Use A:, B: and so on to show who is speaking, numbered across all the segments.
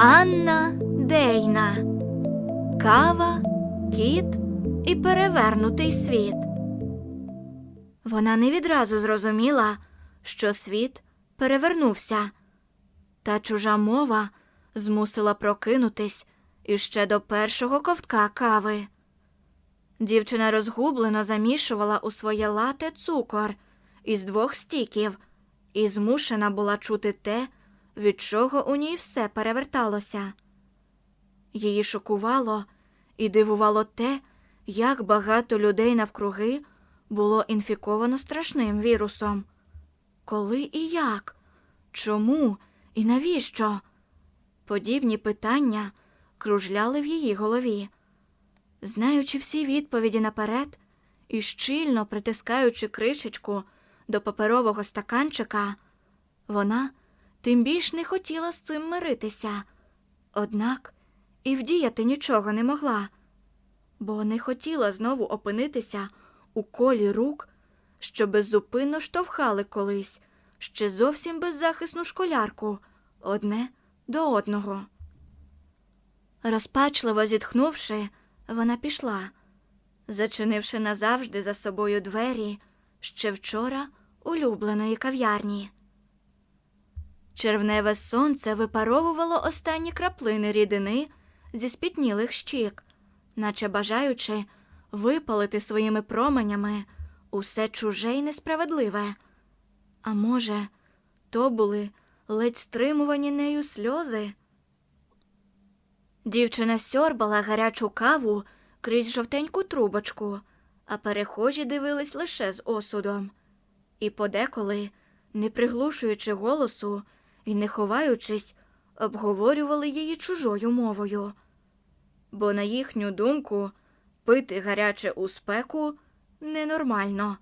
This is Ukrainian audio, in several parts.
A: Анна Дейна Кава, кіт і перевернутий світ. Вона не відразу зрозуміла, що світ перевернувся, та чужа мова змусила прокинутись іще до першого ковтка кави. Дівчина розгублено замішувала у своє лате цукор із двох стіків і змушена була чути те, від чого у ній все переверталося. Її шокувало і дивувало те, як багато людей навкруги було інфіковано страшним вірусом. Коли і як? Чому і навіщо? Подібні питання кружляли в її голові. Знаючи всі відповіді наперед і щільно притискаючи кришечку до паперового стаканчика, вона тим більш не хотіла з цим миритися. Однак і вдіяти нічого не могла, бо не хотіла знову опинитися у колі рук, що беззупинно штовхали колись ще зовсім беззахисну школярку одне до одного. Розпачливо зітхнувши, вона пішла, зачинивши назавжди за собою двері ще вчора улюбленої кав'ярні. Червневе сонце випаровувало останні краплини рідини зі спітнілих щік, наче бажаючи випалити своїми променями усе чуже й несправедливе. А може, то були ледь стримувані нею сльози? Дівчина сьорбала гарячу каву крізь жовтеньку трубочку, а перехожі дивились лише з осудом. І подеколи, не приглушуючи голосу і не ховаючись, обговорювали її чужою мовою. Бо, на їхню думку, пити гаряче у спеку ненормально.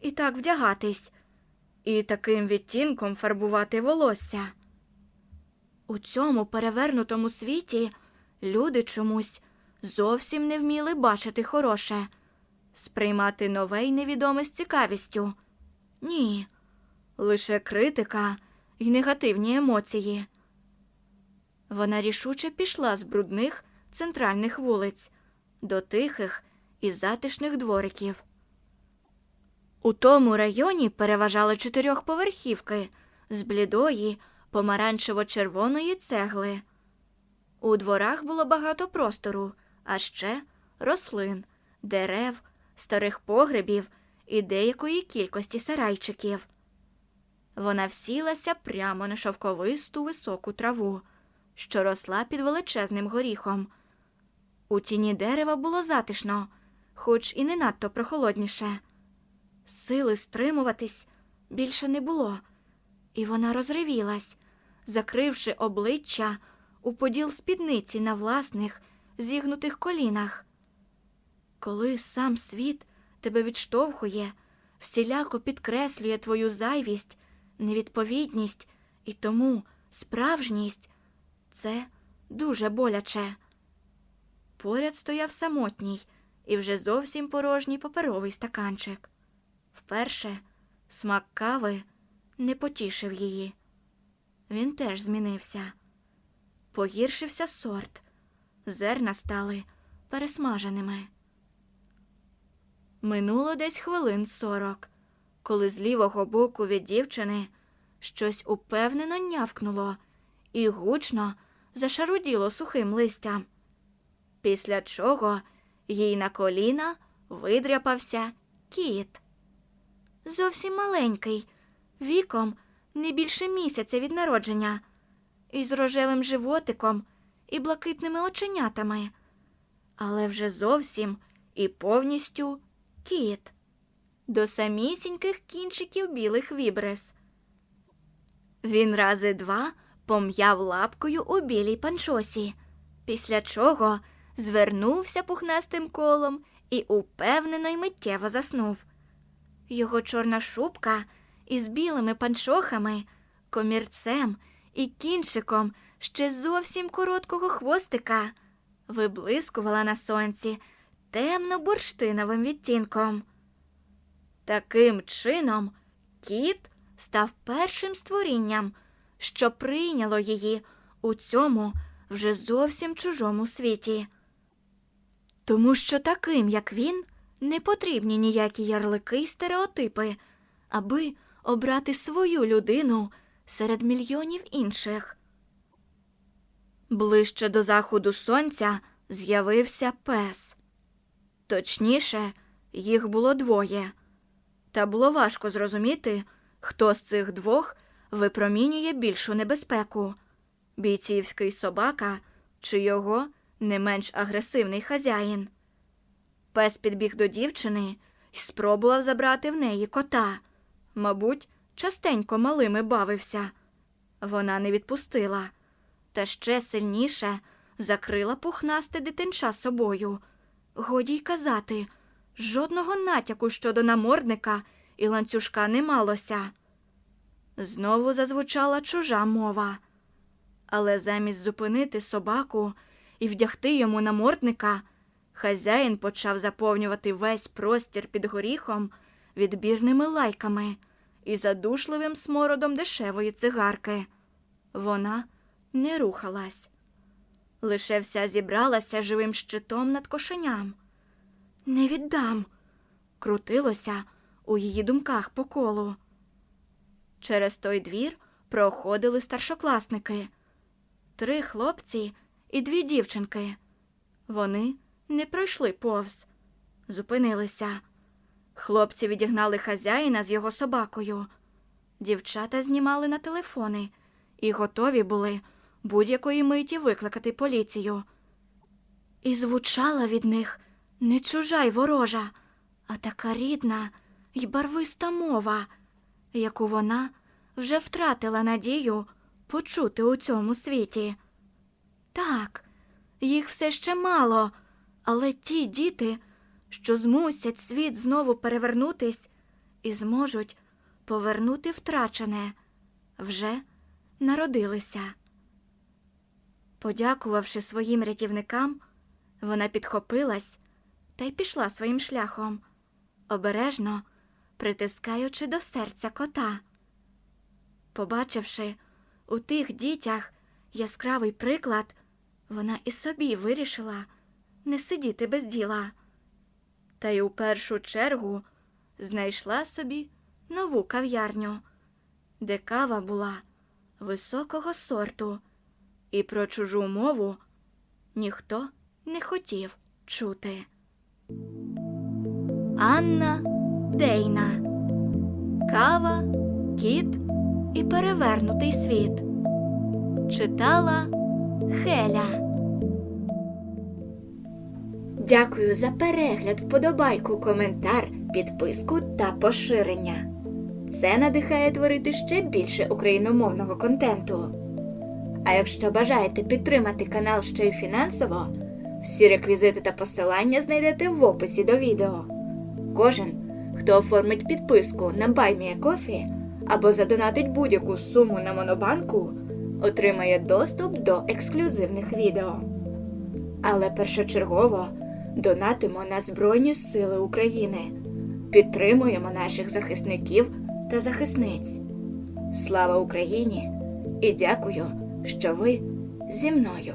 A: І так вдягатись, і таким відтінком фарбувати волосся. У цьому перевернутому світі люди чомусь зовсім не вміли бачити хороше, сприймати нове й невідоме з цікавістю. Ні, лише критика й негативні емоції. Вона рішуче пішла з брудних центральних вулиць до тихих і затишних двориків. У тому районі переважали чотирьохповерхівки з блідої, помаранчево-червоної цегли. У дворах було багато простору, а ще рослин, дерев, старих погребів і деякої кількості сарайчиків. Вона всілася прямо на шовковисту високу траву, що росла під величезним горіхом. У тіні дерева було затишно, хоч і не надто прохолодніше. Сили стримуватись більше не було, і вона розривілась, закривши обличчя у поділ спідниці на власних зігнутих колінах. Коли сам світ тебе відштовхує, всіляко підкреслює твою зайвість, невідповідність і тому справжність, це дуже боляче. Поряд стояв самотній і вже зовсім порожній паперовий стаканчик. Вперше смак кави не потішив її. Він теж змінився. Погіршився сорт, зерна стали пересмаженими. Минуло десь хвилин сорок, коли з лівого боку від дівчини щось упевнено нявкнуло і гучно зашаруділо сухим листям. Після чого їй на коліна видряпався кіт. Зовсім маленький, віком не більше місяця від народження, із рожевим животиком і блакитними оченятами, але вже зовсім і повністю кіт, до самісіньких кінчиків білих вібрес. Він рази два пом'яв лапкою у білій панчосі, після чого звернувся пухнастим колом і упевнено й миттєво заснув. Його чорна шубка із білими панчохами, комірцем і кінчиком ще зовсім короткого хвостика виблискувала на сонці темно-бурштиновим відтінком. Таким чином кіт став першим створінням, що прийняло її у цьому вже зовсім чужому світі. Тому що таким, як він, не потрібні ніякі ярлики й стереотипи, аби обрати свою людину серед мільйонів інших. Ближче до заходу сонця з'явився пес. Точніше, їх було двоє. Та було важко зрозуміти, хто з цих двох випромінює більшу небезпеку бійцівський собака чи його не менш агресивний хазяїн. Пес підбіг до дівчини і спробував забрати в неї кота. Мабуть, частенько малими бавився. Вона не відпустила, та ще сильніше закрила пухнасте дитинча собою. Годі й казати, жодного натяку щодо намордника і ланцюжка не малося. Знову зазвучала чужа мова. Але замість зупинити собаку і вдягти йому намордника, хазяїн почав заповнювати весь простір під горіхом відбірними лайками і задушливим смородом дешевої цигарки. Вона не рухалась. Лише вся зібралася живим щитом над кошеням. Не віддам. крутилося у її думках по колу. Через той двір проходили старшокласники три хлопці і дві дівчинки. Вони не пройшли повз, зупинилися. Хлопці відігнали хазяїна з його собакою. Дівчата знімали на телефони і готові були будь-якої миті викликати поліцію. І звучала від них не чужа й ворожа, а така рідна й барвиста мова, яку вона вже втратила надію почути у цьому світі. Так, їх все ще мало, але ті діти, що змусять світ знову перевернутись і зможуть повернути втрачене, вже народилися. Подякувавши своїм рятівникам, вона підхопилась та й пішла своїм шляхом, обережно притискаючи до серця кота. Побачивши у тих дітях яскравий приклад, вона і собі вирішила не сидіти без діла. Та й у першу чергу знайшла собі нову кав'ярню, де кава була високого сорту, і про чужу мову ніхто не хотів чути. Анна Дейна Кава, кіт і перевернутий світ. Читала Хеля. Дякую за перегляд, вподобайку, коментар, підписку та поширення. Це надихає творити ще більше україномовного контенту. А якщо бажаєте підтримати канал ще й фінансово, всі реквізити та посилання знайдете в описі до відео. Кожен, хто оформить підписку на BuyMeACoffee або задонатить будь-яку суму на монобанку, отримає доступ до ексклюзивних відео. Але першочергово донатимо на Збройні Сили України, підтримуємо наших захисників та захисниць. Слава Україні! І дякую, що ви зі мною.